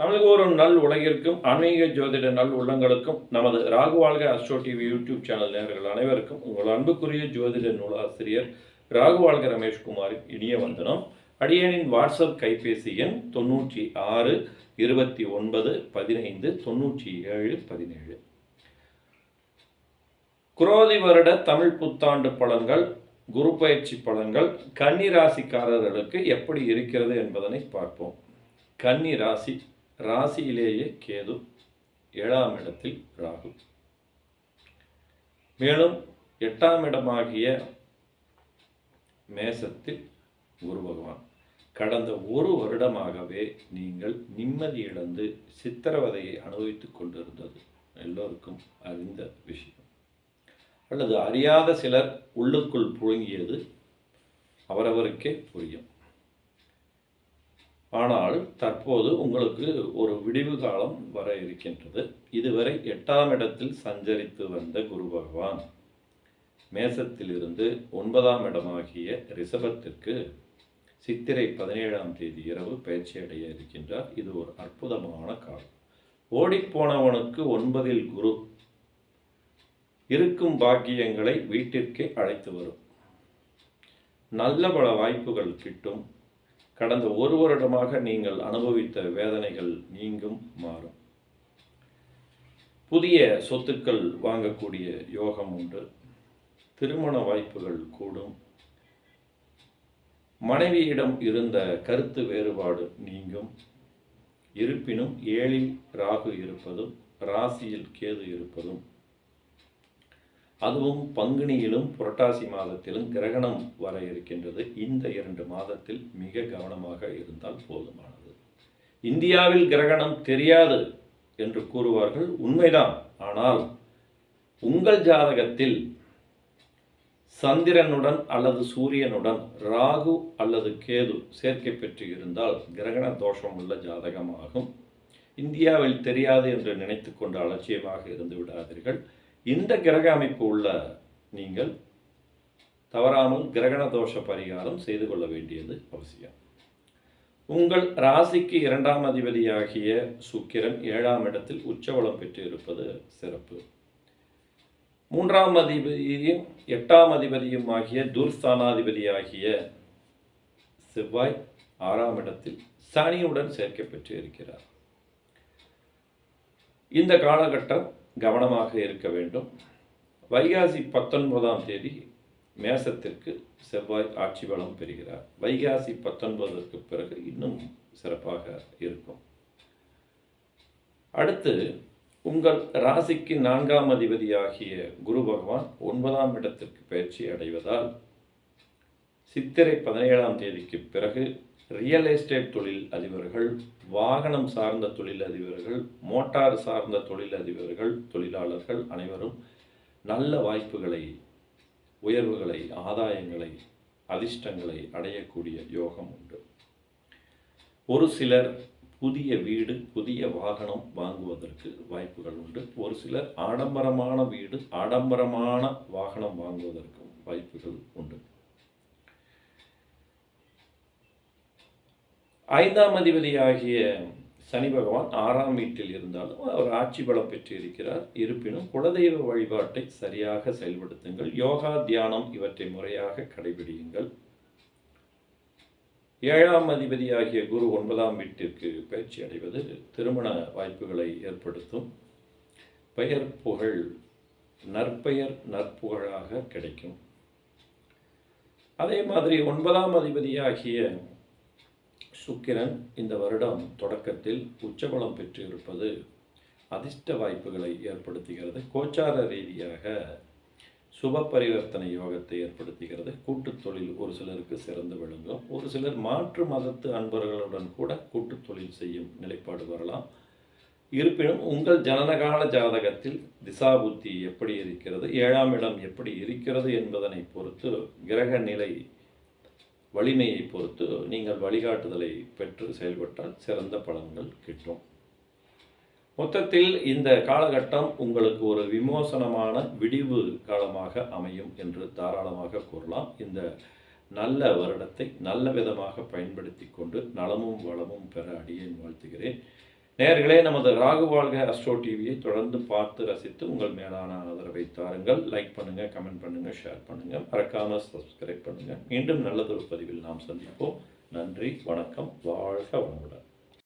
தமிழக ஒரு நல் உலகிற்கும் ஆன்மீக ஜோதிட நல் உள்ளங்களுக்கும் நமது ராகுவாழ்க அஸ்ட்ரோ டிவி யூடியூப் சேனல் நேர்கள் அனைவருக்கும் உங்கள் அன்புக்குரிய ஜோதிட நூலாசிரியர் ராகுவாழ்க ரமேஷ்குமாரின் இனிய வந்தனம். அடியனின் வாட்ஸ்அப் கைபேசி எண் தொண்ணூற்றி ஆறு இருபத்தி ஒன்பது பதினைந்து தொண்ணூற்றி ஏழு பதினேழு. குரோதி வருட தமிழ் புத்தாண்டு பலன்கள் குரு பயிற்சி பலன்கள் கன்னி ராசிக்காரர்களுக்கு எப்படி இருக்கிறது என்பதனை பார்ப்போம். கன்னி ராசி ராசியிலேயே கேது ஏழாம் இடத்தில் ராகு. மேலும் எட்டாம் இடமாகிய மேசத்தில் குரு பகவான். கடந்த ஒரு வருடமாகவே நீங்கள் நிம்மதி இழந்து சித்திரவதையை அனுபவித்துக் கொண்டிருந்தது எல்லோருக்கும் அறிந்த விஷயம். அல்லது அறியாத சிலர் உள்ளுக்குள் புழுங்கியது அவரவருக்கே புரியும். ஆனால் தற்போது உங்களுக்கு ஒரு விடிவு காலம் வர இருக்கின்றது. இதுவரை எட்டாம் இடத்தில் சஞ்சரித்து வந்த குரு பகவான் மேசத்திலிருந்து ஒன்பதாம் இடமாகிய ரிஷபத்திற்கு சித்திரை பதினேழாம் தேதி இரவு பயிற்சி அடைய இருக்கின்றார். இது ஒரு அற்புதமான காலம். ஓடிப்போனவனுக்கு ஒன்பதில் குரு இருக்கும் பாக்கியங்களை வீட்டிற்கே அழைத்து வரும். நல்ல பல வாய்ப்புகள் கிட்டும். கடந்த ஒரு வருடமாக நீங்கள் அனுபவித்த வேதனைகள் நீங்கும் மாறும். புதிய சொத்துக்கள் வாங்கக்கூடிய யோகம் உண்டு. திருமண வாய்ப்புகள் கூடும். மனைவியிடம் இருந்த கருத்து வேறுபாடு நீங்கும். இருப்பினும் ஏழில் ராகு இருப்பதும் ராசியில் கேது இருப்பதும் அதுவும் பங்குனியிலும் புரட்டாசி மாதத்திலும் கிரகணம் வர இருக்கின்றது. இந்த இரண்டு மாதத்தில் மிக கவனமாக இருந்தால் போதுமானது. இந்தியாவில் கிரகணம் தெரியாது என்று கூறுவார்கள். உண்மைதான். ஆனால் உங்கள் ஜாதகத்தில் சந்திரனுடன் அல்லது சூரியனுடன் ராகு அல்லது கேது சேர்க்கை பெற்று இருந்தால் கிரகண தோஷம் உள்ள ஜாதகமாகும். இந்தியாவில் தெரியாது என்று நினைத்து கொண்டு அலட்சியமாக இருந்து விடாதீர்கள். இந்த கிரக அமைப்பு உள்ள நீங்கள் தவறாமல் கிரகண தோஷ பரிகாரம் செய்து கொள்ள வேண்டியது அவசியம். உங்கள் ராசிக்கு இரண்டாம் அதிபதியாகிய சுக்கிரன் ஏழாம் இடத்தில் உச்சவளம் பெற்று இருப்பது சிறப்பு. மூன்றாம் அதிபதியும் எட்டாம் அதிபதியும் ஆகிய துர்ஸ்தானாதிபதியாகிய செவ்வாய் ஆறாம் இடத்தில் சனியுடன் சேர்க்கப்பெற்று இருக்கிறார். இந்த காலகட்டம் கவனமாக இருக்க வேண்டும். வைகாசி பத்தொன்பதாம் தேதி மேசத்திற்கு செவ்வாய் ஆட்சி பலம் பெறுகிறார். வைகாசி பத்தொன்பதற்கு பிறகு இன்னும் சிறப்பாக இருக்கும். அடுத்து உங்கள் ராசிக்கு நான்காம் அதிபதியாகிய குரு பகவான் ஒன்பதாம் இடத்திற்கு பயிற்சி அடைவதால் சித்திரை பதினேழாம் தேதிக்கு பிறகு ரியல் எஸ்டேட் தொழில் அதிபர்கள் வாகனம் சார்ந்த தொழில் அதிபர்கள் மோட்டார் சார்ந்த தொழில் அதிபர்கள் தொழிலாளர்கள் அனைவரும் நல்ல வாய்ப்புகளை உயர்வுகளை ஆதாயங்களை அதிர்ஷ்டங்களை அடையக்கூடிய யோகம் உண்டு. ஒரு சிலர் புதிய வீடு புதிய வாகனம் வாங்குவதற்கு வாய்ப்புகள் உண்டு. ஒரு சிலர் ஆடம்பரமான வீடு ஆடம்பரமான வாகனம் வாங்குவதற்கும் வாய்ப்புகள் உண்டு. ஐந்தாம் அதிபதியாகிய சனி பகவான் ஆறாம் வீட்டில் இருந்தாலும் அவர் ஆட்சி பலம் பெற்றிருக்கிறார். இருப்பினும் குலதெய்வ வழிபாட்டை சரியாக செயல்படுத்துங்கள். யோகா தியானம் இவற்றை முறையாக கடைபிடியுங்கள். ஏழாம் அதிபதியாகிய குரு ஒன்பதாம் வீட்டிற்கு பயிற்சி அடைவது திருமண வாய்ப்புகளை ஏற்படுத்தும். பெயர் புகழ் நற்பெயர் நற்புகழாக கிடைக்கும். அதே மாதிரி ஒன்பதாம் அதிபதியாகிய சுக்கிரன் இந்த வருடம் தொடக்கத்தில் உச்சபலம் பெற்றிருப்பது அதிர்ஷ்ட வாய்ப்புகளை ஏற்படுத்துகிறது. கோச்சார ரீதியாக சுப பரிவர்த்தனை யோகத்தை ஏற்படுத்துகிறது. கூட்டுத் தொழில் ஒரு சிலருக்கு சிறந்து விளங்கும். ஒரு சிலர் மாற்று மதத்து அன்பர்களுடன் கூட கூட்டுத் தொழில் செய்யும் நிலைப்பாடு வரலாம். இருப்பினும் உங்கள் ஜனனகால ஜாதகத்தில் திசாபுத்தி எப்படி இருக்கிறது? ஏழாம் இடம் எப்படி இருக்கிறது என்பதனை பொறுத்து கிரக நிலை வலிமையை பொறுத்து நீங்கள் வழிகாட்டுதலை பெற்று செயல்பட்டால் சிறந்த பலன்கள் கிட்டும் மொத்தத்தில் இந்த காலகட்டம் உங்களுக்கு ஒரு விமோசனமான விடிவு காலமாக அமையும் என்று தாராளமாக கூறலாம். இந்த நல்ல வருடத்தை நல்ல விதமாக பயன்படுத்தி கொண்டு நலமும் வளமும் பெற அடியேன் வாழ்த்துகிறேன். நேர்களே நமது ராகு வாழ்க அஸ்ட்ரோ டிவியை தொடர்ந்து பார்த்து ரசித்து உங்கள் மேலான ஆதரவை தாருங்கள். லைக் பண்ணுங்கள் கமெண்ட் பண்ணுங்கள் ஷேர் பண்ணுங்கள் மறக்காமல் சப்ஸ்கிரைப் பண்ணுங்கள் மீண்டும் நல்லதொரு பதிவில் நாம் சந்திப்போம். நன்றி வணக்கம் வாழ்க வளமுடன்.